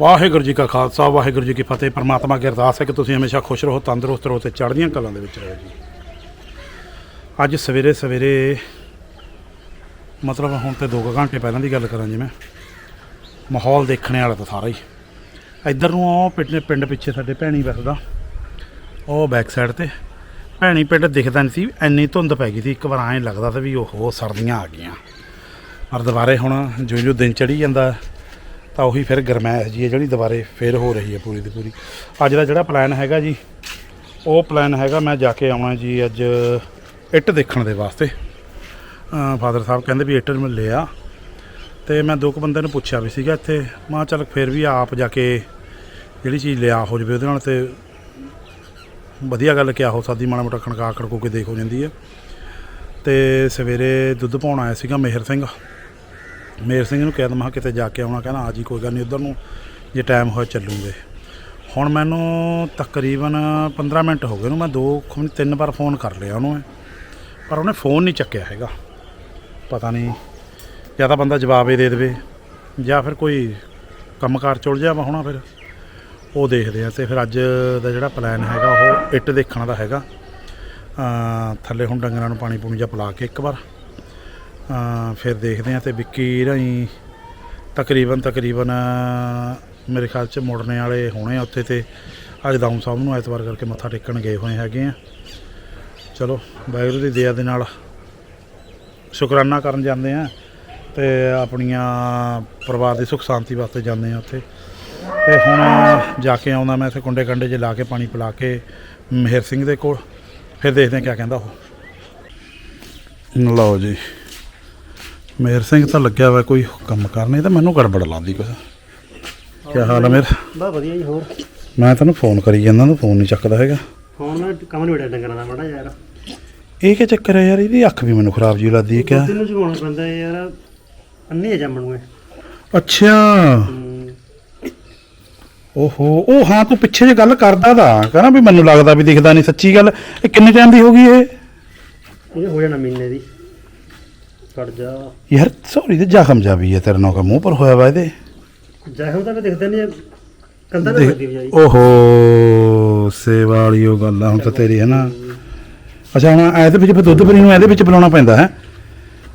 ਵਾਹਿਗੁਰੂ ਜੀ ਕਾ ਖਾਲਸਾ, ਵਾਹਿਗੁਰੂ ਜੀ ਕੀ ਫਤਿਹ। ਪਰਮਾਤਮਾ ਅੱਗੇ ਅਰਦਾਸ ਹੈ ਕਿ ਤੁਸੀਂ ਹਮੇਸ਼ਾ ਖੁਸ਼ ਰਹੋ, ਤੰਦਰੁਸਤ ਰਹੋ ਤੇ ਚੜ੍ਹਦੀਆਂ ਕਲਾਂ ਦੇ ਵਿੱਚ ਰਹੋ ਜੀ। ਅੱਜ ਸਵੇਰੇ ਸਵੇਰੇ, ਮਤਲਬ ਹੁਣ ਤੇ 2 ਘੰਟੇ ਪਹਿਲਾਂ ਦੀ ਗੱਲ ਕਰਾਂ ਜੀ ਮੈਂ, ਮਾਹੌਲ ਦੇਖਣੇ ਵਾਲਾ ਤਾਂ ਸਾਰਾ ਹੀ। ਇੱਧਰ ਨੂੰ ਉਹ ਪਿੰਡ ਪਿੰਡ ਪਿੱਛੇ ਸਾਡੇ ਭੈਣੀ ਵਸਦਾ ਉਹ ਬੈਕ ਸਾਈਡ ਤੇ। ਭੈਣੀ ਪਿੰਡ ਦਿਖਦਾ ਨਹੀਂ ਸੀ ਐਨੀ ਧੁੰਦ ਪੈ ਗਈ ਸੀ, ਇੱਕ ਵਾਰ ਐਂ ਲੱਗਦਾ ਸੀ ਵੀ ਉਹ ਸਰਦੀਆਂ ਆ ਗਈਆਂ। ਪਰ ਦੁਬਾਰੇ ਹੁਣ ਜਿਉਂ ਜਿਉਂ ਦਿਨ ਚੜੀ ਜਾਂਦਾ ਤਾਂ ਉਹੀ ਫਿਰ ਗਰਮੈਸ਼ ਜੀ ਹੈ ਜਿਹੜੀ ਦੁਬਾਰੇ ਫਿਰ ਹੋ ਰਹੀ ਹੈ ਪੂਰੀ ਦੀ ਪੂਰੀ। ਅੱਜ ਦਾ ਜਿਹੜਾ ਪਲਾਨ ਹੈਗਾ ਜੀ, ਉਹ ਪਲਾਨ ਹੈਗਾ ਮੈਂ ਜਾ ਕੇ ਆਉਣਾ ਜੀ ਅੱਜ ਇੱਟ ਦੇਖਣ ਦੇ ਵਾਸਤੇ। ਫਾਦਰ ਸਾਹਿਬ ਕਹਿੰਦੇ ਵੀ ਇੱਟ ਮੈਂ ਲਿਆ ਤੇ ਮੈਂ ਦੋ ਕੁ ਬੰਦੇ ਨੂੰ ਪੁੱਛਿਆ ਵੀ ਸੀਗਾ ਇੱਥੇ, ਮੈਂ ਚੱਲ ਫਿਰ ਵੀ ਆਪ ਜਾ ਕੇ ਜਿਹੜੀ ਚੀਜ਼ ਲਿਆ ਹੋ ਜਵੇ ਉਹਦੇ ਨਾਲ ਤੇ ਵਧੀਆ ਗੱਲ ਕਿਆ ਹੋ ਸਕਦੀ, ਮਾੜਾ ਮੋਟਾ ਖਣਕਾ ਖੜਕੋ ਕੇ ਦੇਖ ਹੋ ਜਾਂਦੀ ਹੈ। ਤੇ ਸਵੇਰੇ ਦੁੱਧ ਪਾਉਣ ਆਇਆ ਸੀਗਾ ਮੇਹਰ ਸਿੰਘ। ਮੇਰ ਸਿੰਘ ਨੂੰ ਕਹਿ ਦਮਾ ਕਿਤੇ ਜਾ ਕੇ ਆਉਣਾ, ਕਹਿੰਦਾ, ਆ ਜੀ, ਕੋਈ ਗੱਲ ਨਹੀਂ, ਉਧਰ ਨੂੰ ਜੇ ਟਾਈਮ ਹੋਇਆ ਚੱਲੂਗੇ। ਹੁਣ ਮੈਨੂੰ ਤਕਰੀਬਨ 15 ਮਿੰਟ ਹੋ ਗਏ ਨੂੰ ਮੈਂ ਦੋ ਖੁਮ ਤਿੰਨ ਵਾਰ ਫੋਨ ਕਰ ਲਿਆ ਉਹਨੂੰ ਪਰ ਉਹਨੇ ਫੋਨ ਨਹੀਂ ਚੱਕਿਆ ਹੈਗਾ। ਪਤਾ ਨਹੀਂ, ਜਾਂ ਤਾਂ ਬੰਦਾ ਜਵਾਬ ਹੀ ਦੇ ਦੇਵੇ, ਜਾਂ ਫਿਰ ਕੋਈ ਕੰਮਕਾਰ ਚੁਲ ਜਾ ਵਾ ਹੋਣਾ ਫਿਰ। ਉਹ ਦੇਖਦੇ ਆ ਤੇ ਫਿਰ ਅੱਜ ਦਾ ਜਿਹੜਾ ਪਲਾਨ ਹੈਗਾ, ਉਹ ਇੱਟ ਦੇਖਣ ਦਾ ਹੈਗਾ। ਥੱਲੇ ਹੁਣ ਡੰਗਰਾਂ ਨੂੰ ਪਾਣੀ ਪੂਣੀ ਜਾਂ ਪਿਲਾ ਕੇ ਇੱਕ ਵਾਰ। ਫਿਰ ਦੇਖਦੇ ਆ ਤੇ ਵਿੱਕੀ ਰਾਹੀਂ ਤਕਰੀਬਨ ਤਕਰੀਬਨ, ਮੇਰੇ ਖਿਆਲ ਚ ਮੁੜਨੇ ਵਾਲੇ ਹੋਣੇ ਆ ਉੱਥੇ ਤੇ ਅੱਜ ਦਾਊਂ ਸਾਹਿਬ ਨੂੰ ਐਤਵਾਰ ਕਰਕੇ ਮੱਥਾ ਟੇਕਣ ਗਏ ਹੋਏ ਹੈਗੇ ਆ। ਚਲੋ, ਵਾਹਿਗੁਰੂ ਦੀ ਦਇਆ ਦੇ ਨਾਲ ਸ਼ੁਕਰਾਨਾ ਕਰਨ ਜਾਂਦੇ ਆ ਤੇ ਆਪਣੀਆਂ ਪਰਿਵਾਰ ਦੀ ਸੁੱਖ ਸ਼ਾਂਤੀ ਵਾਸਤੇ ਜਾਂਦੇ ਆ ਉੱਥੇ। ਤੇ ਹੁਣ ਜਾ ਕੇ ਆਉਂਦਾ ਮੈਂ ਇੱਥੇ ਕੁੰਡੇ ਕੰਡੇ 'ਚ ਲਾ ਕੇ ਪਾਣੀ ਪਿਲਾ ਕੇ ਮਹਿਰ ਸਿੰਘ ਦੇ ਕੋਲ, ਫਿਰ ਦੇਖਦੇ ਆ ਕੀ ਕਹਿੰਦਾ ਉਹ। ਲਓ ਜੀ। ਮਿਹਰ ਸਿੰਘ ਤਾਂ ਲੱਗਿਆ ਹੋਇਆ ਕੋਈ ਕੰਮ ਕਰਨੇ ਤਾਂ ਮੈਨੂੰ ਗੜਬੜ ਲਾਉਂਦੀ ਕੁਛ ਕੀ ਹਾਲ ਹੈ ਮੇਰ? ਬਾ ਵਧੀਆ ਜੀ ਹੋਰ? ਮੈਂ ਤੈਨੂੰ ਫੋਨ ਕਰੀ ਜਾਂਦਾ ਤੂੰ ਫੋਨ ਨਹੀਂ ਚੱਕਦਾ ਹੈਗਾ। ਹੁਣ ਨਾ ਕੰਮ ਨਹੀਂ ਬੜਾ ਡੰਗਰਾਂ ਦਾ ਮਾੜਾ ਯਾਰ। ਇਹ ਕੀ ਚੱਕਰ ਹੈ ਯਾਰ ਇਹਦੀ ਅੱਖ ਵੀ ਮੈਨੂੰ ਖਰਾਬ ਜੀ ਲੱਗਦੀ ਹੈ ਕਿਆ? ਦਿਨ ਨੂੰ ਜਗਾਉਣਾ ਪੈਂਦਾ ਹੈ ਯਾਰ ਅੰਨੇ ਜੰਮਣ ਨੂੰ ਇਹ। ਅੱਛਾ। ਹੂੰ। ਓਹੋ ਉਹ ਹਾਂ ਤੂੰ ਪਿੱਛੇ ਜੇ ਗੱਲ ਕਰਦਾ ਦਾ ਕਹਿੰਦਾ ਵੀ ਮੈਨੂੰ ਲੱਗਦਾ ਵੀ ਦਿਖਦਾ ਨਹੀਂ ਸੱਚੀ ਗੱਲ। ਇਹ ਕਿੰਨੇ ਟਾਈਮ ਦੀ ਹੋ ਗਈ ਇਹ? ਇਹ ਹੋ ਜਾਣਾ ਮਹੀਨੇ ਦੀ। ਕੱਟ ਜਾ। ਯਾਰ ਸੌਰੀ ਤੇ ਜ਼ਖਮ ਜਾ ਵੀ ਹੈ ਤੇਰੇ ਨਾਲ ਕਾ ਮੂੰਹ ਪਰ ਹੋਇਆ ਵਾ ਇਹਦੇ। ਜਾਹਮ ਤਾਂ ਦਿਖਦਾ ਨਹੀਂ ਕੰਧਾਂ ਤੇ ਲੱਗੀ ਵਜਾਈ ਓਹੋ ਸੇਵਾ ਵਾਲੀ ਉਹ ਗੱਲ ਆ ਹੁਣ ਤਾਂ ਤੇਰੀ ਹੈ ਨਾ। ਅੱਛਾ ਹੁਣ ਇਹਦੇ ਵਿੱਚ ਫਿਰ ਦੁੱਧ ਪਰੀ ਨੂੰ ਇਹਦੇ ਵਿੱਚ ਪਿਲਾਉਣਾ ਪੈਂਦਾ ਹੈ।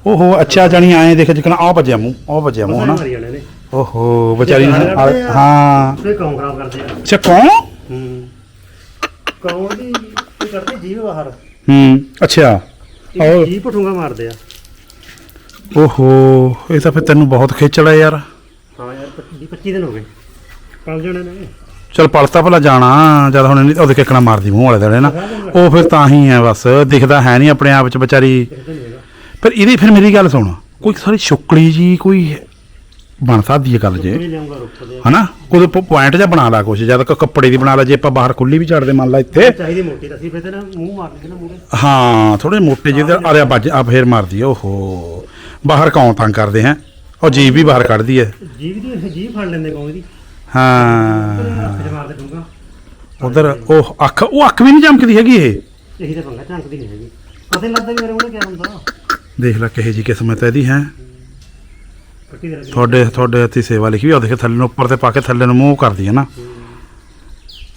ਓਹੋ ਅੱਛਾ ਜਾਣੀ ਐਂ ਦੇਖ ਜਿਕਣਾ ਆ ਭੱਜਿਆ ਮੂੰਹ ਆ ਭੱਜਿਆ ਮੂੰਹ ਹਨਾ। ਮਾਰੀ ਜਾਣੇ ਨੇ ਓਹੋ ਵਿਚਾਰੀ ਨੂੰ ਇਹ ਕਰਦੇ ਆ। ਹਾਂ। ਫੇ ਕੌਂ ਖਰਾਬ ਕਰਦੇ ਆ? ਅੱਛਾ ਕੌਣ? ਹੂੰ। ਕੌਂ ਦੀ ਇਹ ਕਰਦੇ ਜੀਵ ਬਾਹਰ। ਹੂੰ ਅੱਛਾ। ਹੋਰ? ਜੀ ਪਠੂੰਗਾ ਮਾਰਦੇ ਆ। ਓਹੋ ਇਹ ਤਾਂ ਫਿਰ ਤੈਨੂੰ ਬਹੁਤ ਖੇਚਲ ਹੈ ਯਾਰ। ਹਾਂ ਯਾਰ 25 25 ਦਿਨ ਹੋ ਗਏ। ਪਲ ਜਾਣੇ ਨੇ। ਚਲ ਪਲਤਾ ਭਲਾ ਜਾਣਾ ਜਦ ਹੁਣ ਨਹੀਂ ਉਹਦੇ ਕਿੱਕਣਾ ਮਾਰਦੀ ਮੂੰਹ ਵਾਲੇ ਦੜੇ ਨਾ। ਉਹ ਫਿਰ ਤਾਂ ਹੀ ਹੈ ਬਸ ਦਿਖਦਾ ਹੈ ਨਹੀਂ ਆਪਣੇ ਆਪ ਚ ਵਿਚਾਰੀ। ਪਰ ਇਹਦੀ ਫਿਰ ਮੇਰੀ ਗੱਲ ਸੁਣ ਕੋਈ ਸਾਰੀ ਸ਼ੁਕਲੀ ਜੀ ਕੋਈ ਬਣ ਸਕਦੀ ਹੈ ਗੱਲ ਜੇ? ਹਨਾ? ਕੋਈ ਪੁਆਇੰਟ ਜਿਹਾ ਬਣਾ ਲਾ ਕੁਛ ਜਦ ਕੱਪੜੇ ਦੀ ਬਣਾ ਲਾ ਜੇ ਆਪਾਂ ਬਾਹਰ ਖੁੱਲੀ ਵੀ ਛੱਡਦੇ ਮੰਨ ਲਾ ਇੱਥੇ। ਚਾਹੀਦੀ ਮੋਟੀ ਰਸੀ ਫੇ ਤੇ ਨਾ ਮੂੰਹ ਮਾਰ ਕੇ ਨਾ ਮੂਰੇ ਹਾਂ ਥੋੜੇ ਮੋਟੇ ਜਿਹੇ ਵੱਜ ਆ ਫੇਰ ਮਾਰਦੀ ਓਹੋ। ਬਾਹਰ ਕੌਣ ਤੰਗ ਕਰਦੇ ਹੈ? ਉਹ ਜੀਬ ਵੀ ਬਾਹਰ ਕੱਢਦੀ ਹੈ। ਜੀਵ ਦੀ ਜੀਵ ਫੜ ਲੈਂਦੇ ਕੌਂ ਦੀ? ਹਾਂ। ਡੂੰਗਾ ਉਧਰ ਉਹ ਅੱਖ ਉਹ ਅੱਖ ਵੀ ਨਹੀਂ ਚਮਕਦੀ ਹੈਗੀ ਇਹ। ਇਹੀ ਤਾਂ ਪੰਗਾ ਝੰਕਦੀ ਨਹੀਂ ਹੈਗੀ। ਪਤਾ ਲੱਗਦਾ ਵੀ ਮੇਰੇ ਮੂਹਰੇ ਕੀ ਹੁੰਦਾ। ਦੇਖ ਲੈ ਕਿਹੇ ਜੀ ਕਿਸਮਤ ਹੈ ਇਹਦੀ ਹੈ। ਤੁਹਾਡੇ ਤੁਹਾਡੇ ਹੱਥੀ ਸੇਵਾ ਲਿਖੀ ਉਹ ਦੇਖ ਥੱਲੇ ਨੂੰ ਉੱਪਰ ਤੇ ਪਾ ਕੇ ਥੱਲੇ ਨੂੰ ਮੂੰਹ ਕਰਦੀ ਹੈ ਨਾ।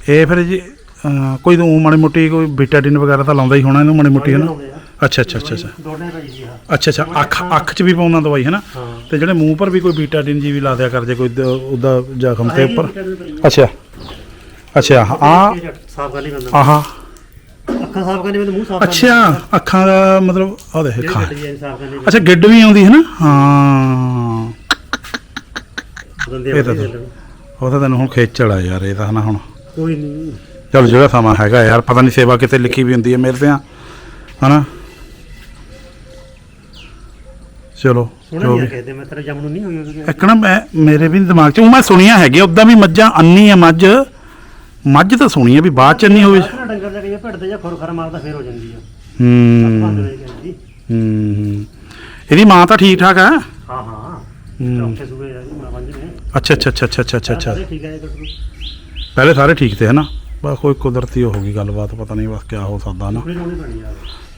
ਇਹ ਫਿਰ ਜੀ ਅਹ, ਕੋਈ ਤਾਂ ਮਾੜੀ ਮੋਟੀ ਕੋਈ ਬੀਟਾਡੀਨ ਵਗੈਰਾ ਤਾਂ ਲਾਉਂਦਾ ਹੀ ਹੋਣਾ ਇਹਨੂੰ ਮਾੜੀ ਮੋਟੀ ਹੈ ਨਾ? ਅੱਛਾ ਅੱਛਾ ਅੱਛਾ ਅੱਛਾ। ਦੋਨੇ ਭਾਈ ਜੀ ਆ ਅੱਛਾ ਅੱਛਾ ਅੱਖ ਅੱਖ 'ਚ ਵੀ ਪਾਉਂਦਾ ਦਵਾਈ ਹੈ ਨਾ ਹਾਂ। ਤੇ ਜਿਹੜੇ ਮੂੰਹ ਪਰ ਵੀ ਕੋਈ ਬੀਟਾਡੀਨ ਜੀ ਵੀ ਲਾ ਦਿਆ ਕਰ ਜੇ ਕੋਈ ਦ- ਉਹਦਾ ਜ਼ਖਮ ਤੇ ਉੱਪਰ। ਅੱਛਾ। ਅੱਛਾ ਆ ਸਾਫ਼ ਕਰ ਲਈ ਬੰਦਾ। ਆਹਾ। ਅੱਖਾਂ ਸਾਫ਼ ਕਰਨੀ ਮੈਂ ਮੂੰਹ ਸਾਫ਼ ਅੱਛਾ ਅੱਖਾਂ ਦਾ ਮਤਲਬ ਆ ਦੇਖ ਖਾ। ਡਿਜ਼ਾਈਨ ਸਾਫ਼ ਕਰਨੀ ਅੱਛਾ ਗਿੱਡ ਵੀ ਆਉਂਦੀ ਹੈ। ਨਾ ਹਾਂ ਇਹ ਤਾਂ ਉਹ ਤਾਂ ਤੈਨੂੰ ਹੁਣ ਖੇਚਲ ਆ ਯਾਰ ਇਹ ਤਾਂ ਹਨਾ ਹੁਣ। ਕੋਈ ਨਹੀਂ ਚਲ ਜਿਹੜਾ ਸਮਾਂ ਹੈਗਾ ਯਾਰ ਪਤਾ ਨਹੀਂ ਸੇਵਾ ਕਿਤੇ ਲਿਖੀ ਵੀ ਹੁੰਦੀ ਹੈ ਮੇਰੇ ਤੇ ਆ ਹਨਾ? ਚਲੋ ਸੁਣਿਆ ਨਹੀਂ ਕਹਿੰਦੇ ਮੈਂ ਤੇਰਾ ਜੰਮ ਨੂੰ ਨਹੀਂ ਹੋਈ ਹੋਈ ਇੱਕਣਾ ਮੈਂ ਮੇਰੇ ਵੀ ਨੀ ਦਿਮਾਗ 'ਚ ਉਹ ਮੈਂ ਸੁਣੀਆ ਹੈਗੀ ਉਦਾਂ ਵੀ ਮੱਝਾਂ ਅੰਨੀ ਆ ਮੱਝ। ਮੱਝ ਤਾਂ ਸੁਣੀ ਆ ਵੀ ਬਾਅਦ ਚ ਨਹੀਂ ਹੋਵੇ ਨਾ ਡੰਗਰ ਕੇ ਜਾਂ ਮਾਰਦਾ ਫੇਰ ਹੋ ਜਾਂਦੀ ਆ। ਹੂੰ। ਹੂੰ ਹੂੰ। ਇਹਦੀ ਮਾਂ ਤਾਂ ਠੀਕ ਠਾਕ ਆ? ਹਾਂ ਹਾਂ। ਹੂੰ। ਚੌਥੇ ਸੂਏ ਆ ਜੀ ਮਾਂ ਬੰਦ ਨੇ ਅੱਛਾ ਅੱਛਾ ਅੱਛਾ ਅੱਛਾ ਅੱਛਾ ਅੱਛਾ। ਠੀਕ ਹੈ ਪਹਿਲੇ ਸਾਰੇ ਠੀਕ ਤੇ ਹਨਾ ਬਸ ਕੋਈ ਕੁਦਰਤੀ ਹੋ ਗਈ ਗੱਲਬਾਤ ਪਤਾ ਨਹੀਂ ਬਸ ਕਿਆ ਹੋ ਸਕਦਾ ਨਾ।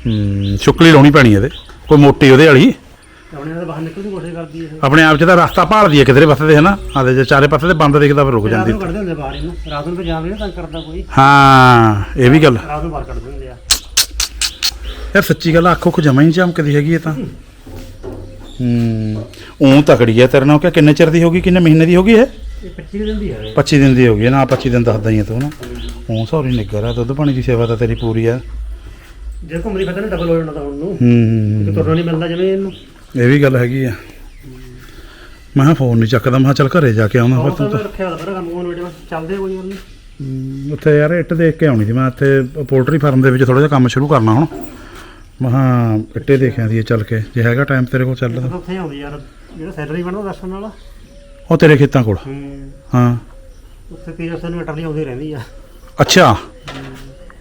ਹੂੰ ਸ਼ੁਕਲੀ ਲਾਉਣੀ ਪੈਣੀ ਇਹਦੇ। ਕੋਈ ਮੋਟੀ ਉਹਦੇ ਵਾਲੀ? ਆਪਣੇ ਨਾਲ ਬਾਹਰ ਨਿਕਲਣ ਦੀ ਕੋਸ਼ਿਸ਼ ਕਰਦੀ ਹੈ ਆਪਣੇ ਆਪ 'ਚ ਤਾਂ ਰਸਤਾ ਭਾਲਦੀ ਹੈ ਕਿਧਰੇ ਪਾਸੇ ਤੇ ਹਨਾ? ਆਦੇ ਜੇ ਚਾਰੇ ਪਾਸੇ ਤੇ ਬੰਦ ਦਿਖਦਾ ਫਿਰ ਰੁਕ ਰਾਤ ਜਾਂਦੀ। ਨੂੰ ਕੱਢਦੇ ਹੁੰਦੇ ਬਾਹਰ ਇਹਨੂੰ। ਰਾਤ ਨੂੰ ਤੰਗ ਕਰਦਾ ਕੋਈ। ਹਾਂ ਇਹ ਵੀ ਗੱਲ। ਰਾਤ ਨੂੰ ਬਾਹਰ ਕੱਢ ਦਿੰਦੇ ਆ। ਯਾਰ ਸੱਚੀ ਗੱਲ ਅੱਖੋਂ ਕੁ ਜਮਾ ਹੀ ਨੀ ਹੈਗੀ ਇਹ ਤਾਂ। ਹੂੰ ਉਹ ਤਕੜੀ ਹੈ ਤੇਰੇ ਨਾਲ ਕਿ ਕਿੰਨੇ ਚਿਰ ਦੀ ਹੋਗੀ ਕਿੰਨੇ ਮਹੀਨੇ ਦੀ ਹੋਗੀ ਇਹ? ਇਹ 25 ਦਿਨ ਦੀ ਹੈ 25 ਦਿਨ ਦੀ ਹੋਗੀ ਨਾ 25 ਦਿਨ ਦੱਸਦਾ ਹੀ ਹੈ ਤੂੰ ਨਾ। ਉਹ ਸੌਰੀ ਨਿੱਗਰ ਆ ਦੁੱਧ ਪਾਣੀ ਦੀ ਸੇਵਾ ਤਾਂ ਤੇਰੀ ਪੂਰੀ ਆ। ਜੇ ਘੁੰਮਦੀ ਫਿਰਦੇ ਨੇ ਡਬਲ ਹੋ ਜਾਣਾ ਤਾਂ ਹੁਣ ਨੂੰ। ਹੂੰ ਕਿ ਤੁਰਨਾ ਨਹੀਂ ਮਿਲਦਾ ਜਿਵੇਂ ਇਹਨੂੰ। ਇਹ ਵੀ ਗੱਲ ਹੈਗੀ ਆ। ਮੈਂ ਕਿਹਾ ਫੋਨ ਨਹੀਂ ਚੱਕਦਾ ਮੈਂ ਕਿਹਾ ਚੱਲ ਘਰੇ ਜਾ ਕੇ ਆਉਣਾ ਫਿਰ ਤੂੰ ਤਾਂ ਰੱਖਿਆ ਹੋਇਆ ਪਰ ਕੰਮ ਵੀਡੀਓ ਚੱਲਦੇ ਕੋਈ ਗੱਲ ਨਹੀਂ ਹਮ, ਉੱਥੇ ਯਾਰ ਇੱਟ ਦੇਖ ਕੇ ਆਉਣੀ ਸੀ ਮੈਂ ਇੱਥੇ ਪੋਲਟਰੀ ਫਾਰਮ ਦੇ ਵਿੱਚ ਥੋੜਾ ਜਿਹਾ ਕੰਮ ਸ਼ੁਰੂ ਕਰਨਾ ਹੁਣ। ਮੈਂ ਕਿਹਾ ਇੱਟੇ ਦੇਖਿਆ ਦੀ ਚੱਲ ਕੇ ਜੇ ਹੈਗਾ ਟਾਈਮ ਤੇਰੇ ਕੋਲ ਚੱਲ। ਤਾਂ ਉੱਥੇ ਆਉਂਦੀ ਯਾਰ ਜਿਹੜਾ ਸੈਲਰੀ ਬਣਦਾ ਦਰਸ਼ਨ ਵਾਲਾ। ਉਹ ਤੇਰੇ ਖੇਤਾਂ ਕੋਲ? ਹੂੰ। ਉੱਥੇ ਤੀਰ ਉਸੇ ਨੂੰ ਟਰਲੀ ਆਉਂਦੀ ਰਹਿੰਦੀ ਆ। ਅੱਛਾ।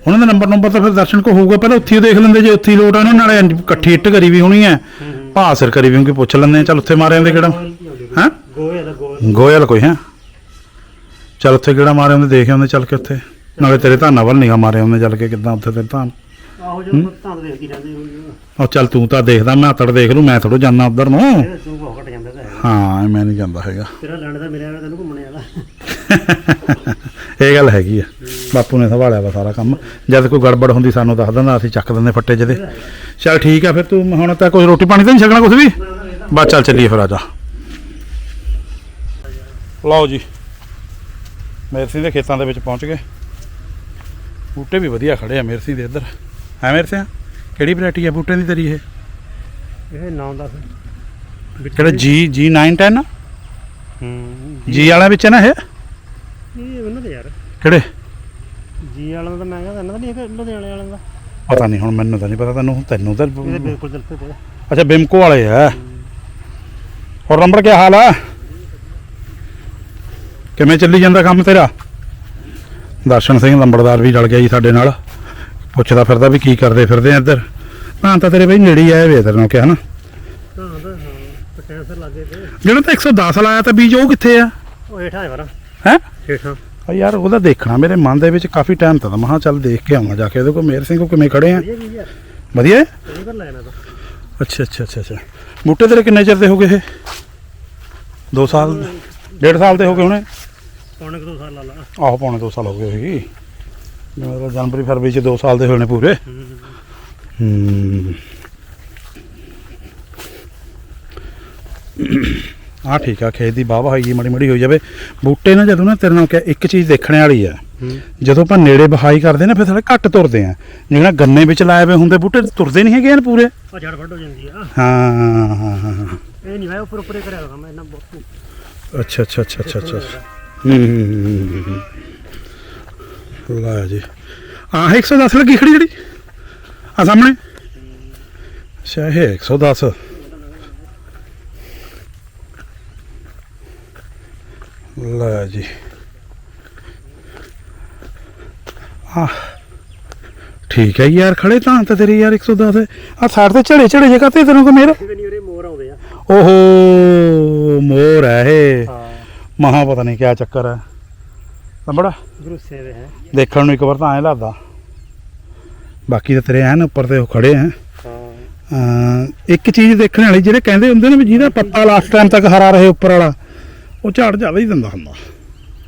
ਉਹਨਾਂ ਦਾ ਨੰਬਰ ਨੰਬਰ ਤਾਂ ਫਿਰ ਦਰਸ਼ਨ ਕੋ ਹੋਊਗਾ ਪਹਿਲਾਂ ਉੱਥੇ ਹੀ ਦੇਖ ਲੈਂਦੇ ਜੇ ਉੱਥੇ ਹੀ ਲੋਟ ਆ ਉਹਨਾਂ ਨਾਲੇ ਇਕੱਠੀ ਇੱਟ ਕਰੀ ਵੀ ਹੋਣੀ ਹੈ। ਹੂੰ ਭਾਅ ਸਿਰ ਕਰੀ ਵੀ ਹੋਊਗੀ ਪੁੱਛ ਲੈਂਦੇ ਆ ਚੱਲ ਉੱਥੇ ਮਾਰ ਆਉਂਦੇ ਕਿਹੜਾ? ਹੈਂ? ਦਾ ਗੋਇਲ ਕੋਈ ਹੈ? ਚੱਲ ਉੱਥੇ ਕਿਹੜਾ ਮਾਰੇ ਆਉਂਦੇ ਦੇਖ ਆਉਂਦੇ ਚੱਲ ਕੇ ਉੱਥੇ। ਨਾਲੇ ਤੇਰੇ ਧਾਨਾਂ ਵੱਲ ਨਿਗਾ ਮਾਰੇ ਆਉਂਦੇ ਚੱਲ ਕੇ ਕਿੱਦਾਂ ਉੱਥੇ ਤੇਰੇ ਧਾਨ। ਆਹੋ ਜਦੋਂ ਤਾਂ ਦੇਖਦੀ ਰਹਿੰਦੀ ਹੁੰਦੀ ਉਹ ਚੱਲ ਤੂੰ ਤਾਂ ਦੇਖਦਾ ਮੈਂ ਹੱਤੜ ਦੇਖ ਲੂ ਮੈਂ ਥੋੜਾ ਜਾਂਦਾ ਉਧਰ ਨੂੰ। ਇਹ ਤੂੰ ਬਹੁਤ ਘਟ ਜਾਂਦਾ ਤਾਂ ਹੈ। ਮੈਂ ਨਹੀਂ ਜਾਂਦਾ ਹੈਗਾ। ਤੇਰਾ ਲੈਣ ਦਾ ਮੇਰੇ ਵਾਲਾ ਤੈਨੂੰ ਘੁੰਮਣੇ ਵਾਲਾ। ਇਹ ਗੱਲ ਹੈਗੀ ਆ। ਬਾਪੂ ਨੇ ਸੰਭਾਲਿਆ ਵਾ ਸਾਰਾ ਕੰਮ। ਜਦ ਕੋਈ ਗੜਬੜ ਹੁੰਦੀ ਸਾਨੂੰ ਦੱਸ ਦਿੰਦਾ ਅਸੀਂ ਚੱਕ ਦਿੰਦੇ ਫੱਟੇ ਜਿਹਦੇ। ਚੱਲ ਠੀਕ ਆ ਫਿਰ ਤੂੰ ਹੁਣ ਤਾਂ ਕੋਈ ਰੋਟੀ ਪਾਣੀ ਤਾਂ ਨਹੀਂ ਛਕਣਾ ਕੁਝ ਵੀ? ਬਸ ਚੱਲ ਚੱਲੀਏ ਫਿਰ ਆ ਜਾ ਲਓ ਜੀ ਮੇਰਸੀ ਦੇ ਖੇਤਾਂ ਦੇ ਵਿੱਚ ਪਹੁੰਚ ਗਏ। ਬੂਟੇ ਵੀ ਵਧੀਆ ਖੜੇ ਆ ਮੇਰਸੀ ਦੇ ਇੱਧਰ। ਹੈ ਮੇਰਸਿਆ ਕਿਹੜੀ ਵੈਰਾਈਟੀ ਆ ਬੂਟੇ ਦੀ ਤੇਰੀ ਇਹ? ਇਹ 9 10 ਕਿਹੜਾ ਜੀ ਜੀ 9 10 ਹੂੰ। ਜੀ ਵਾਲਿਆਂ ਵਿੱਚ ਨਾ ਇਹ? ਇਹ ਯਾਰ ਕਿਹੜੇ? ਜੀ ਵਾਲਾ ਤਾਂ ਮੈਂ ਕਹਿੰਦਾ ਨਹੀਂ ਹੈਗਾ ਲੁਧਿਆਣੇ ਵਾਲਿਆਂ ਦਾ। ਪਤਾ ਨਹੀਂ ਹੁਣ ਮੈਨੂੰ ਤਾਂ ਨਹੀਂ ਪਤਾ ਤੈਨੂੰ ਤੈਨੂੰ ਤਾਂ ਇਹਦੇ ਬਿਲਕੁਲ ਦਿਲ ਤੇ ਅੱਛਾ ਬਿਮਕੋ ਵਾਲੇ ਆ। ਹੋਰ ਨੰਬਰ ਕੀ ਹਾਲ ਆ? ਕਿਵੇਂ ਚੱਲੀ ਜਾਂਦਾ ਕੰਮ ਤੇਰਾ? ਦਰਸ਼ਨ ਸਿੰਘ ਲੰਬੜਦਾਰ ਵੀ ਰਲ ਗਿਆ ਜੀ ਸਾਡੇ ਨਾਲ। ਪੁੱਛਦਾ ਫਿਰਦਾ ਵੀ ਕੀ ਕਰਦੇ ਫਿਰਦੇ ਆ ਇੱਧਰ। ਭਾਂ ਤਾਂ ਤੇਰੇ ਬਈ ਨੇੜੇ ਹੀ ਆਏ ਵੇ ਤੇਰੇ ਨੂੰ ਕਿਹਾ ਨਾ ਤਾਂ ਹਾਂ ਤਾਂ ਹਾਂ ਪਟੈਂਸਰ ਲੱਗੇ ਤੇ ਜਿਹੜਾ ਤਾਂ 110 ਲਾਇਆ ਤਾਂ ਬੀਜ ਉਹ ਕਿੱਥੇ ਆ? ਉਹ ਹੇਠਾਂ ਹੈ ਵਰਾ ਹੈ? ਹੇਠਾਂ। ਆ ਯਾਰ ਉਹਦਾ ਦੇਖਣਾ ਮੇਰੇ ਮਨ ਦੇ ਵਿੱਚ ਕਾਫੀ ਟਾਈਮ ਤਾਂ ਮਹਾ ਚੱਲ ਦੇਖ ਕੇ ਆਵਾਂ ਜਾ ਕੇ। ਉਹਦੇ ਕੋਲ ਮੇਰ ਸਿੰਘ ਕੋ ਕਿਵੇਂ ਖੜੇ ਆ। ਵਧੀਆ ਅੱਛਾ ਅੱਛਾ ਅੱਛਾ ਅੱਛਾ। ਬੂਟੇ ਤੇਰੇ ਕਿੰਨੇ ਚਿਰ ਦੇ ਹੋ ਗਏ ਇਹ? 2 ਸਾਲ? ਡੇਢ ਸਾਲ ਦੇ ਹੋ ਗਏ ਹੁਣੇ? ਪੌਣੇ ਕੁ ਦੋ ਸਾਲ ਲਾ ਲਾ। ਆਹੋ ਪੌਣੇ 2 ਸਾਲ ਹੋ ਗਏ ਹੋਈ ਮੇਰਾ ਜਨਵਰੀ ਫਰਵਰੀ ਚ 2 ਸਾਲ ਦੇ ਹੋਣੇ ਨੇ ਪੂਰੇ। ਹੂੰ। ਆ ਠੀਕ ਆ ਖੇਤ ਦੀ ਬਾਵਾ ਹੋਈ ਮੜੀ ਮੜੀ ਹੋਈ ਜਾਵੇ। ਬੂਟੇ ਨਾ ਜਦੋਂ ਨਾ ਤੇਰੇ ਨਾਲ ਕਿਹਾ ਇੱਕ ਚੀਜ਼ ਦੇਖਣ ਵਾਲੀ ਆ ਜਦੋਂ ਆਪਾਂ ਨੇੜੇ ਬਹਾਈ ਕਰਦੇ ਨਾ ਫਿਰ ਥੋੜੇ ਘੱਟ ਤੁਰਦੇ ਆ। ਜਿਹੜਾ ਗੰਨੇ ਵਿੱਚ ਲਾਏ ਹੋਏ ਹੁੰਦੇ ਬੂਟੇ ਤੁਰਦੇ ਨਹੀਂ ਹੈਗੇ ਯਾਰ ਪੂਰੇ। ਉਹ ਜੜ ਵੱਡ ਹੋ ਜਾਂਦੀ ਆ। ਹਾਂ ਹਾਂ ਹਾਂ। ਇਹ ਨਹੀਂ ਮੈਂ ਉੱਪਰ ਉੱਪਰੇ ਕਰਿਆ ਹੋਇਆ ਮੈਂ ਇਹਨਾਂ ਬਹੁਤ ਅੱਛਾ ਅੱਛਾ ਅੱਛਾ ਅੱਛਾ ਅੱਛਾ। ਹੂੰ। ਲਾ ਜੀ। ਆਹ 110 ਲੱਗੀ ਖੜੀ ਜਿਹੜੀ? ਆ ਸਾਹਮਣੇ? ਅੱਛਾ ਇਹ 110 ਲੈ ਜੀ। ਆ ਠੀਕ ਹੈ ਯਾਰ ਖੜੇ ਤਾਂ ਤੇ ਤੇਰੀ ਯਾਰ 110 ਆ ਸਾਈਡ ਤੇ ਝੜੇ ਝੜੇ ਜੇ ਕਰਤੇ ਤੈਨੂੰ ਕੋ ਮੇਰੇ? ਨਹੀਂ ਉਰੇ ਮੋਰ ਆਉਂਦੇ ਆ। ਓਹੋ ਮੋਰ ਹੈ ਇਹ। ਮਹਾ ਪਤਾ ਨਹੀਂ ਕਿਆ ਚੱਕਰ ਹੈ ਤਾਂ ਬੜਾ ਗਰੁੱਸੇ ਦੇ ਹੈ। ਦੇਖਣ ਨੂੰ ਇੱਕ ਵਾਰ ਤਾਂ ਐਂ ਲੱਗਦਾ। ਬਾਕੀ ਤਾਂ ਤੇਰੇ ਐਨ ਉੱਪਰ ਤੇ ਉਹ ਖੜੇ ਆ। ਹਾਂ। ਇੱਕ ਚੀਜ਼ ਦੇਖਣ ਵਾਲੀ ਜਿਹੜੇ ਕਹਿੰਦੇ ਹੁੰਦੇ ਨੇ ਵੀ ਜਿਹਦਾ ਪੱਤਾ ਲਾਸਟ ਟਾਈਮ ਤੱਕ ਹਰਾ ਰਹੇ ਉੱਪਰ ਵਾਲਾ। ਉਹ ਝਾੜ ਜ਼ਿਆਦਾ ਹੀ ਦਿੰਦਾ ਹੁੰਦਾ।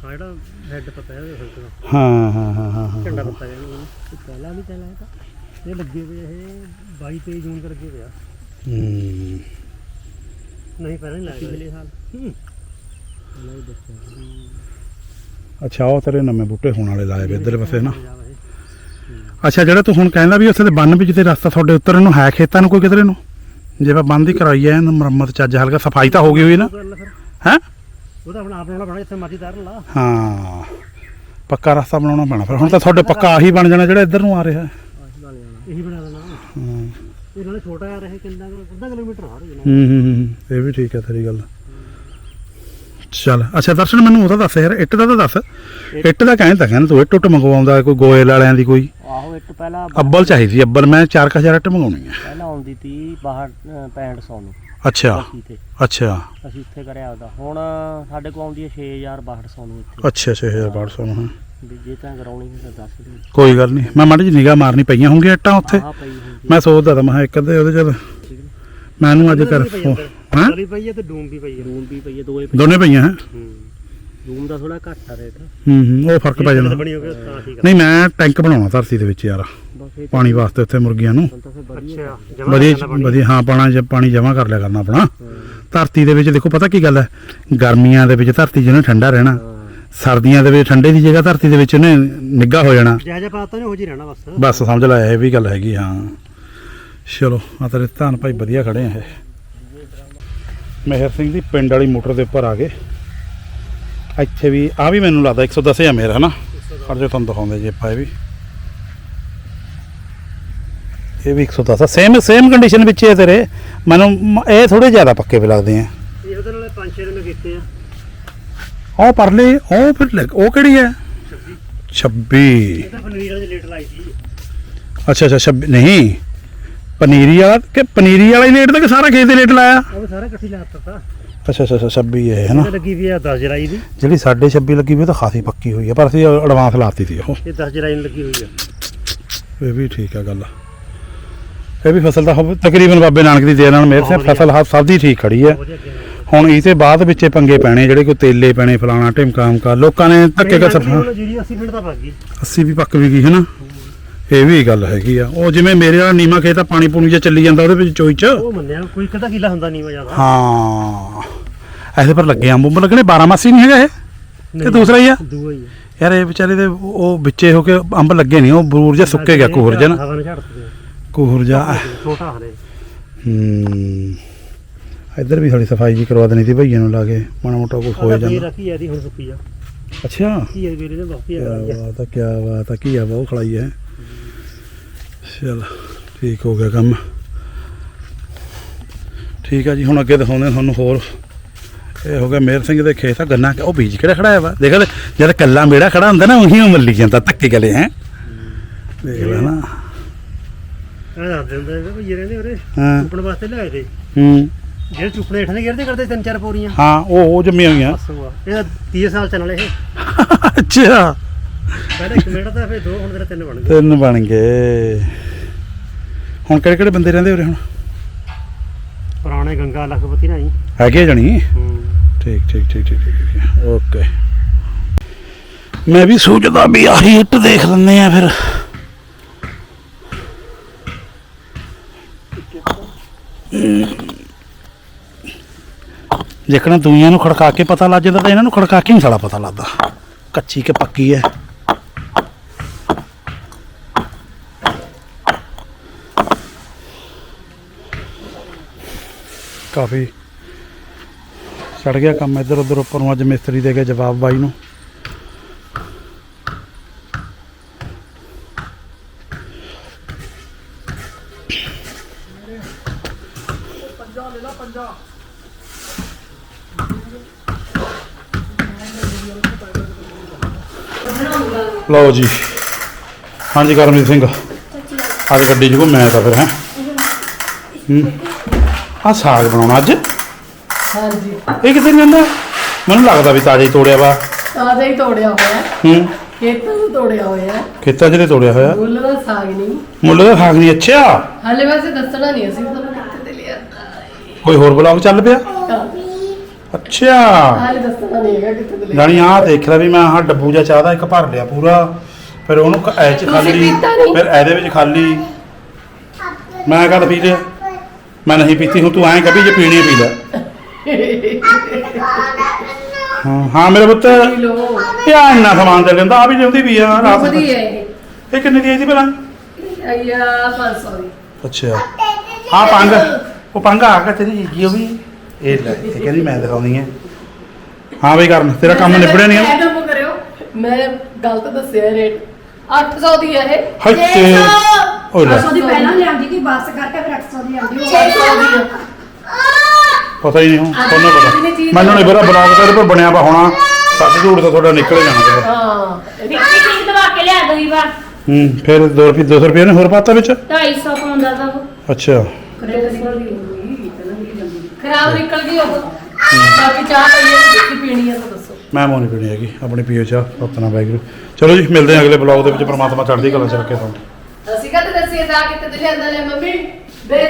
ਹਾਂ ਜਿਹੜਾ ਹੈੱਡ ਪਤਾ ਹੈ ਉਹਦੇ ਸਿਰ ਤੋਂ। ਹਾਂ ਹਾਂ ਹਾਂ ਹਾਂ ਹਾਂ ਝੰਡਾ ਪਤਾ ਹੈ ਇਹਨੂੰ ਇਹ ਪਹਿਲਾਂ ਵੀ ਚੱਲਾ ਹੈ ਤਾਂ। ਇਹ ਲੱਗੇ ਹੋਏ ਇਹ 22 23 ਜੂਨ ਕਰ ਲੱਗੇ ਹੋਇਆ। ਹੂੰ। ਨਹੀਂ ਪਹਿਲਾਂ ਨਹੀਂ ਲਾਇਆ ਪਿਛਲੇ ਸਾਲ। ਹੂੰ। ਨਹੀਂ ਦੱਸਿਆ ਅੱਛਾ ਉਹ ਤੇਰੇ ਨਵੇਂ ਬੂਟੇ ਹੋਣ ਵਾਲੇ ਲਾਏ ਵੇ ਇੱਧਰ ਪਾਸੇ ਨਾ। ਅੱਛਾ ਜਿਹੜਾ ਤੂੰ ਹੁਣ ਕਹਿੰਦਾ ਵੀ ਉੱਥੇ ਦੇ ਬੰਨ ਵਿੱਚ ਤੇ ਰਸਤਾ ਤੁਹਾਡੇ ਉੱਤਰ ਨੂੰ ਹੈ ਖੇਤਾਂ ਨੂੰ ਕੋਈ ਕਿਧਰੇ ਨੂੰ? ਜਿਵੇਂ ਬੰਦ ਹੀ ਕਰਾਈ ਐ ਮੁਰੰਮਤ ਚੱਜ ਹਲਕਾ ਸਫ਼ਾਈ ਤਾਂ ਹੋ ਗਈ ਹੋਈ ਨਾ। ਉਹ ਕਰ ਲੈ ਫਿਰ। ਹੈ? ਉਹਦਾ ਆਪਣਾ ਆਪ ਬਣਾਉਣਾ ਪੈਣਾ ਜਿੱਥੇ ਮਰਜ਼ੀ ਤਾਰ ਲਾ। ਹਾਂ ਪੱਕਾ ਰਸਤਾ ਬਣਾਉਣਾ ਪੈਣਾ। ਫਿਰ ਹੁਣ ਤਾਂ ਤੁਹਾਡੇ ਪੱਕਾ ਆਹੀ ਬਣ ਜਾਣਾ ਜਿਹੜਾ ਇੱਧਰ ਨੂੰ ਆ ਰਿਹਾ। ਇਹੀ ਬਣਾ ਦੇਣਾ। ਹਾਂ। ਇਹ ਨਾਲੇ ਛੋਟਾ ਆ ਰਿਹਾ ਕਿੰਨਾ ਕੁ- ਅੱਧਾ ਕਿਲੋਮੀਟਰ ਆ ਰਿਹਾ। ਹੂੰ ਹੂੰ ਹੂੰ, ਇਹ ਵੀ ਠੀਕ ਹੈ ਤੇਰੀ ਗੱਲ। ਚੱਲ ਅੱਛਾ ਦਰਸ਼ਨ ਮੈਨੂੰ ਉਹਦਾ ਦੱਸ ਯਾਰ ਇੱਟ ਦਾ ਤਾਂ ਦੱਸ। ਇੱਟ? ਦਾ ਕਹਿੰਦਾ ਕਹਿੰਦਾ ਤੂੰ ਇੱਟ ਟੁੱਟ ਮੰਗਵਾਉਂਦਾ ਕੋਈ ਗੋਇਲ ਵਾਲਿਆਂ ਦੀ ਕੋਈ? ਆਹੋ ਇੱਟ ਪਹਿਲਾਂ ਅੱਬਲ ਚਾਹੀਦੀ ਅੱਬਲ ਮੈਂ 4000 ਇੱਟ ਮੰਗਾਉਣੀ ਹੈ। ਪਹਿਲਾਂ ਆਉਂਦੀ ਤੀ ਬਾਹਰ 6500 ਨੂੰ। ਅੱਛਾ। ਤੇ। ਅੱਛਾ। ਅਸੀਂ ਉੱਥੇ ਕਰਿਆ ਉਹਦਾ। ਹੁਣ ਸਾਡੇ ਕੋਲ ਆਉਂਦੀ ਹੈ 6200 ਨੂੰ ਇੱਥੇ। ਅੱਛਾ 6200 ਨੂੰ ਹਾਂ। ਵੀ ਜੇ ਤਾਂ ਕਰਾਉਣੀ ਸੀ ਤਾਂ ਦੱਸ ਦੇ ਕੋਈ ਗੱਲ ਨਹੀਂ। ਮੈਂ ਮਾੜੀ ਜਿਹੀ ਨਿਗਾਹ ਮਾਰਨੀ ਪਈਆਂ ਹੋਣਗੀਆਂ ਇੱਟਾਂ ਉੱਥੇ। ਆਹ ਪਈ ਹੁੰਦੀ ਮੈਂ ਸੋਚਦਾ ਤਾਂ ਮੈਂ ਕਿਹਾ ਇੱਕ ਅੱਧੇ ਉਹਦੇ ਚੱਲ ਮੈਨੂੰ ਅੱਜ ਕਰ ਹਾਂ ਗਲੀ ਪਈ ਹੈ ਤੇ ਡੂਮ ਵੀ ਪਈ ਹੈ। ਰੂਮ ਵੀ ਪਈ ਹੈ ਦੋਏ ਪਈ ਦੋਨੇ ਪਈਆਂ ਹੈ? ਹੂੰ। ਰੂਮ ਦਾ ਥੋੜਾ ਘੱਟ ਆ ਰੇਟ। ਹੂੰ ਹੂੰ ਉਹ ਫ਼ਰਕ ਪੈ ਜਾਣਾ। ਬਣੀ ਹੋ ਗਿਆ ਤਾਂ ਠੀਕ ਆ। ਨਹੀਂ ਮੈਂ ਟੈਂਕ ਬਣਾਉਣਾ ਧਰਤੀ ਦੇ ਵਿੱਚ ਯਾਰ। ਬਸ ਇਹ ਪਾਣੀ ਵਾਸਤੇ ਉੱਥੇ ਮੁਰਗੀਆਂ ਨੂੰ। ਤਾਂ ਫਿਰ ਵਧੀਆ ਅੱਛਾ ਜਮਾ ਵਧੀਆ ਵਧੀਆ ਹਾਂ ਪਾਣਾ ਜ ਪਾਣੀ ਜਮਾ ਕਰ ਲਿਆ ਕਰਨਾ ਆਪਣਾ। ਧਰਤੀ ਦੇ ਵਿੱਚ ਦੇਖੋ ਪਤਾ ਕੀ ਗੱਲ ਹੈ? ਗਰਮੀਆਂ ਦੇ ਵਿੱਚ ਧਰਤੀ ਜਿਹਨੇ ਠੰਡਾ ਰਹਿਣਾ ਸਰਦੀਆਂ ਦੇ ਵਿੱਚ ਠੰਡੇ ਦੀ ਜਗ੍ਹਾ ਧਰਤੀ ਦੇ ਵਿੱਚ ਉਹਨੇ ਨਿੱਘਾ ਹੋ ਜਾਣਾ। ਜਿਹਾ ਜਿਹਾ ਪਾਤਾ ਨੇ ਹੋ ਜੀ ਰਹਿਣਾ ਬਸ। ਬਸ ਸਮਝ ਲੈ ਇਹ ਵੀ ਗੱਲ ਹੈਗੀ ਹਾਂ। ਚਲੋ ਆ ਤੇਰੇ ਧੰਨ ਭਾਈ ਵਧੀਆ ਖੜੇ ਆ ਇਹ। ਮੇਹਰ ਸਿੰਘ ਦੀ ਪਿੰਡ ਵਾਲੀ ਮੋਟਰ ਦੇ ਉੱਪਰ ਆ ਗਏ। ਇੱਥੇ ਵੀ ਆ ਵੀ ਮੈਨੂੰ ਲੱਗਦਾ 110 ਆ ਮੇਰਾ ਹਨਾ? ਖੜ ਜਾ ਤੁਹਾਨੂੰ ਦਿਖਾਉਂਦੇ ਜੀ ਆਪਾਂ ਇਹ ਵੀ। ਇਹ ਵੀ 110 ਸੇਮ ਸੇਮ ਕੰਡੀਸ਼ਨ ਵਿੱਚ ਹੀ ਹੈ ਤੇਰੇ। ਮੈਨੂੰ ਇਹ ਥੋੜੇ ਜ਼ਿਆਦਾ ਪੱਕੇ ਵੀ ਲੱਗਦੇ ਆ। ਇਹ ਉਹਦੇ ਨਾਲ 5-6 ਦਿਨ ਕੀਤੇ ਆ। ਉਹ ਪਰਲੇ ਉਹ ਫਿਰ ਉਹ ਕਿਹੜੀ ਹੈ? 26 ਇਹ ਤਾਂ ਪਨੀਰ ਵਾਲੀ ਲੇਟ ਲਾਈ ਸੀ। ਅੱਛਾ ਅੱਛਾ 26 ਨਹੀਂ। ਪਨੀਰੀ ਵਾਲਾ ਕਿ ਪਨੀਰੀ ਵਾਲਾ ਹੀ ਲੇਟ ਤਾਂ ਕਿ ਸਾਰਾ ਖੇਤ ਦੇ ਲੇਟ ਲਾਇਆ? ਉਹ ਸਾਰਾ ਇਕੱਠੀ ਲਾਤਾ ਤਾ ਅੱਛਾ ਅੱਛਾ ਅੱਛਾ 26 ਹੈ ਹੈ ਨਾ? ਲੱਗੀ ਵੀ ਆ? 10 ਜੁਲਾਈ ਦੀ? ਜਿਹੜੀ ਸਾਡੇ 26 ਲੱਗੀ ਵੀ ਉਹ ਤਾਂ ਖਾਸੀ ਪੱਕੀ ਹੋਈ ਹੈ ਪਰ ਅਸੀਂ ਐਡਵਾਂਸ ਲਾਤੀ ਸੀ ਉਹ। ਇਹ 10 ਜੁਲਾਈ ਨੂੰ ਲੱਗੀ ਹੋਈ ਆ। ਇਹ ਵੀ ਠੀਕ ਹੈ ਗੱਲ ਇਹ ਵੀ ਫਸਲ ਤਾਂ ਹੁਣ ਤਕਰੀਬਨ ਬਾਬੇ ਨਾਨਕ ਦੀ ਦੇਣ ਨਾਲ ਮੇਰੇ ਸੇ ਫਸਲ ਹ- ਸਭ ਦੀ ਠੀਕ ਖੜੀ ਹੈ ਵਧੀਆ ਹੁਣ ਇਹ ਤੇ ਬਾਅਦ ਵਿੱਚੇ ਪੰਗੇ ਪੈਣੇ ਜਿਹੜੇ ਕੋਈ ਤੇਲੇ ਪੈਣੇ ਫਲਾਣਾ ਢਿਮਕਾ ਮਕਾ ਲੋਕਾਂ ਨੇ ਧੱਕੇ ਕਾ ਸਰਫਾ ਹੁਣ ਜਿਹੜੀ 80 ਮਿੰਟ ਦਾ ਭੱਗ ਗਈ। 80 ਵੀ ਪੱਕ ਵੀ ਗਈ ਹੈ ਨਾ? ਇਹ ਵੀ ਗੱਲ ਹੈਗੀ ਆ। ਉਹ ਜਿਵੇਂ ਮੇਰੇ ਵਾਲਾ ਨੀਮਾ ਖੇਤ ਆ ਪਾਣੀ ਪੂਣੀ ਜਿਹਾ ਚੱਲੀ ਜਾਂਦਾ ਉਹਦੇ ਵਿੱਚ ਚੋਈ ਚ। ਉਹ ਮੰਨਿਆ ਕੋਈ ਕਿਹਦਾ ਕਿਲਾ ਹੁੰਦਾ ਨਹੀਂ ਜ਼ਿਆਦਾ। ਹਾਂ। ਇਹਦੇ ਪਰ ਲੱਗੇ ਅੰਬ। ਅੰਬ ਲੱਗਣੇ 12 ਮਾਸੀ ਨਹੀਂ ਹੈਗਾ ਇਹ? ਕਿ ਦੂਸਰਾ ਹੀ ਆ? ਦੂਆ ਹੀ ਆ। ਯਾਰ ਇਹ ਵਿਚਾਰੇ ਦੇ ਉਹ ਵਿੱਚੇ ਹੋ ਕੇ ਅੰਬ ਲੱਗੇ ਨਹੀਂ ਉਹ ਬਰੂਰ ਜਿਹਾ ਸੁੱਕੇ ਗਿਆ ਕੋਹਰ ਜਿਹਾ ਨਾ। ਕੋਹਰ ਜਿਹਾ। ਛੋਟਾ ਹਰੇ ਹੂੰ। ਇੱਧਰ ਵੀ ਥੋੜੀ ਸਫ਼ਾਈ ਜੀ ਕਰਵਾ ਦੇਣੀ ਸੀ ਭਈਆਂ ਨੂੰ ਲਾ ਕੇ। ਮਾੜਾ ਮੋਟਾ ਕੁਝ ਹੋ ਇਹ ਜਾਂਦਾ। ਰੱਖੀ ਆ ਦੀ ਹੁਣ ਸੁੱਕੀ ਆ। ਅੱਛਾ। ਕੀ ਹੈ ਵੀਰੇ ਨੇ ਬਹੁਤ ਹੀ ਕੀ ਆ ਆ ਕੀ ਬਾਤ ਆ ਕੀ ਆ ਬਹੁਤ ਖਲਾਈ ਹੈ ਚਲ ਠੀਕ ਹੋ ਗਿਆ ਕੰਮ। ਠੀਕ ਆ ਜੀ ਹੁਣ ਅੱਗੇ ਦਿਖਾਉਂਦੇ ਤੁਹਾਨੂੰ ਹੋਰ। ਇਹ ਹੋ ਗਿਆ ਮੇਰ ਸਿੰਘ ਦੇ ਖੇਤ ਆ ਗੰਨਾ ਉਹ ਬੀਜ ਕਿਹੜਾ ਖੜਾ ਹੈ ਵਾ? ਦੇਖ ਲੈ ਜਦ ਕੱਲਾ ਮੇੜਾ ਖੜਾ ਹੁੰਦਾ ਨਾ ਉਹੀ ਮੱਲੀ ਜਾਂਦਾ ਧੱਕੇ ਗਲੇ ਹੈ? ਦੇਖ ਲੈ ਨਾ। ਇਹ ਦੱਸ ਦਿੰਦੇ ਨੇ ਭਈ ਰਹਿੰਦੇ ਉਰੇ ਹਾਂ। ਚੁੱਪਣ ਵਾਸਤੇ ਲਿਆਏ ਤੇ। ਹੂੰ। ਜਿਹੜੇ ਚੁੱਪਣੇ ਹੇਠਾਂ ਦੇ ਗਿਰਦੇ ਕਰਦੇ ਤਿੰਨ ਚਾਰ ਪੌੜੀਆਂ ਹਾਂ ਉਹ ਉਹ ਜੰਮੀਆਂ ਹੋਈਆਂ। ਆ। ਇਹ ਤਾਂ 30 ਸਾਲ ਚੱਲਣ ਵਾਲੇ ਇਹ। ਅੱਛਾ। ਪਹਿਲਾਂ ਇੱਕ ਮਿੰਟ ਦਾ ਫਿਰ ਦੋ ਹੁਣ ਤੇਰੇ ਤਿੰਨ ਬਣ ਗਏ। ਤਿੰਨ ਬਣ ਗਏ। ਹੁਣ ਕਿਹੜੇ ਕਿਹੜੇ ਬੰਦੇ ਰਹਿੰਦੇ ਉਰੇ ਹੁਣ? ਪੁਰਾਣੇ ਗੰਗਾ ਲਖਪਤੀ ਰਾਈ ਹੈਗੇ ਜਣੀ? ਹੂੰ। ਠੀਕ ਠੀਕ ਠੀਕ ਠੀਕ। ਓਕੇ। ਮੈਂ ਵੀ ਸੋਚਦਾ ਵੀ ਆਹੀ ਇੱਟ ਦੇਖ ਲੈਂਦੇ ਆ ਫਿਰ। ਜੇਕਰ ਦੁਨੀਆ ਨੂੰ ਖੜਕਾ ਕੇ ਪਤਾ ਲੱਗ ਜਾਂਦਾ ਤਾਂ ਇਹਨਾਂ ਨੂੰ ਖੜਕਾ ਕੇ ਨਹੀਂ ਸਾਲਾ ਪਤਾ ਲੱਗਦਾ। ਕੱਚੀ ਕਿ ਪੱਕੀ ਹੈ। ਕਾਫੀ ਚੜ ਗਿਆ ਕੰਮ ਇੱਧਰ ਉੱਧਰ ਉੱਪਰ ਨੂੰ ਅੱਜ ਮਿਸਤਰੀ ਦੇ ਕੇ ਜਵਾਬ ਬਾਈ ਨੂੰ। ਲਓ ਜੀ। ਹਾਂਜੀ ਕਰਮਜੀਤ ਸਿੰਘ, ਅੱਜ ਗੱਡੀ 'ਚ ਘੁੰਮਿਆ ਤਾਂ ਫਿਰ, ਹੈ? ਹੂੰ। ਆ ਸਾਗ ਬਣਾਉਣਾ ਅੱਜ। ਹਾਂਜੀ। ਇਹ ਕਿੱਥੇ ਜਾਂਦਾ? ਮੈਨੂੰ ਲੱਗਦਾ ਵੀ ਤਾਜ਼ਾ ਹੀ ਤੋੜਿਆ ਵਾ। ਤਾਜ਼ਾ ਹੀ ਤੋੜਿਆ ਹੋਇਆ। ਹੈ। ਖੇਤਾਂ ਤੋਂ ਤੋੜਿਆ ਹੋਇਆ। ਖੇਤਾਂ 'ਚ ਨਹੀਂ ਤੋੜਿਆ ਹੋਇਆ? ਮੁੱਲ ਦਾ ਸਾਗ ਨਹੀਂ। ਮੁੱਲ ਦਾ ਸਾਗ ਨਹੀਂ ਅੱਛਾ। ਹਾਲੇ ਵੈਸੇ ਦੱਸਣਾ ਨਹੀਂ ਅਸੀਂ ਤੁਹਾਨੂੰ ਕਿੱਥੇ ਤੇ ਲਿਆ ਕੋਈ ਹੋਰ ਬਲੌਗ ਚੱਲ ਪਿਆ? ਅੱਛਾ। ਹਾਲੇ ਦੱਸਣਾ ਨਹੀਂ ਹੈਗਾ ਕਿੱਥੇ ਤੇ ਲਿਆ ਜਾਣੀ ਆਹ ਦੇਖ ਲੈ ਵੀ ਮੈਂ ਆਹ ਡੱਬੂ ਜਿਹਾ ਚਾਹ ਦਾ ਇੱਕ ਭਰ ਲਿਆ ਪੂਰਾ। ਫਿਰ ਉਹਨੂੰ ਐ ਚ ਖਾਲੀ। ਨਹੀਂ? ਫਿਰ ਇਹਦੇ ਵਿੱਚ ਖਾਲੀ। ਮੈਂ ਕਦ ਪੀ ਲਿਆ। मैं नहीं पीती हूँ तू आए कभी ये पीनी पी ले ਹਾਂ ਹਾਂ ਮੇਰੇ ਪੁੱਤ ਲੋ ਆ ਇੰਨਾ ਸਮਾਨ ਦੇ ਲੈਂਦਾ ਆ ਵੀ ਲਿਆਉਂਦੀ ਵੀ ਆ ਰਾਤ ਨੂੰ। ਵਧੀਆ ਇਹ। ਇਹ ਦੀ ਸੀ ਭਲਾ? ਆਇਆ 500 ਦੀ। ਅੱਛਾ। ਆ ਪੰਗ ਉਹ ਪੰਗ ਆ ਕੇ ਤੇਰੀ ਜੀ ਵੀ। ਇਹ ਲੈ ਇਹ ਕਹਿੰਦੀ ਮੈਂ ਦਿਖਾਉਣੀ ਹੈ ਹਾਂ ਬਈ ਕਰਨ ਤੇਰਾ ਕੰਮ ਨਿਬੜਿਆ ਨਹੀਂ ਹੈ। ਐਡਮ ਕਰਿਓ। ਮੈਂ ਗਲਤ ਦੱਸਿਆ ਰੇਟ। 800 ਦੀ ਹੈ ਇਹ। ਹੱਟੇ ਉਹ ਲੈ। 800 ਪਹਿਲਾਂ ਲਿਆਂਦੀ ਕਿ ਬਸ ਕਰਕੇ ਫਿਰ 800 ਦੀ ਆਉਂਦੀ ਉਹ ਆ। ਪਤਾ ਹੀ ਨਹੀਂ ਹੁਣ ਤੁਹਾਨੂੰ ਪਤਾ। ਮੈਨੂੰ ਨਹੀਂ ਪਤਾ ਬਲੌਗ ਤੇਰੇ ਪਰ ਬਣਿਆ ਪਾ ਹੋਣਾ। ਸੱਚ ਝੂਠ ਤਾਂ ਤੁਹਾਡਾ ਨਿਕਲ ਜਾਣਾ ਤੇਰਾ। ਹਾਂ ਨਿੱਕੀ ਚੀਜ਼ ਦਵਾ ਕੇ ਲਿਆ ਦੋ ਵਾਰ ਹੂੰ ਫਿਰ 200 ਰੁਪਏ ਨੇ ਹੋਰ ਪਾਤਾ ਵਿੱਚ? 250 ਪਾਉਂਦਾ ਤਾਂ ਉਹ। ਅੱਛਾ। ਖਰਾਬ ਨਿਕਲ ਗਈ ਉਹ। ਬਾਕੀ ਚਾਹ ਪਈ ਹੈ ਜਿੱਥੇ ਪੀਣੀ ਹੈ ਤਾਂ ਦੱਸੋ। ਮੈਂ ਮੋਨੀ ਪੀਣੀ ਹੈਗੀ ਆਪਣੀ ਪੀਓ ਚਾਹ ਰਤਨਾ ਵਾਹਿਗੁਰੂ। ਚਲੋ ਜੀ ਮਿਲਦੇ ਹਾਂ ਅਗਲੇ ਬਲੌਗ ਦੇ ਵਿੱਚ ਪ੍ਰਮਾਤਮਾ ਚੜ੍ਹਦੀ ਕਲਾ ਚ ਰੱਖੇ ਤੁਹਾਨੂੰ। ਅਸੀਂ ਕਦੇ ਦੱਸੀਏ ਜਾ ਕਿਤੇ ਤੇ ਲਿਆਂਦਾ ਲੈ ਮੰਮੀ ਦੇ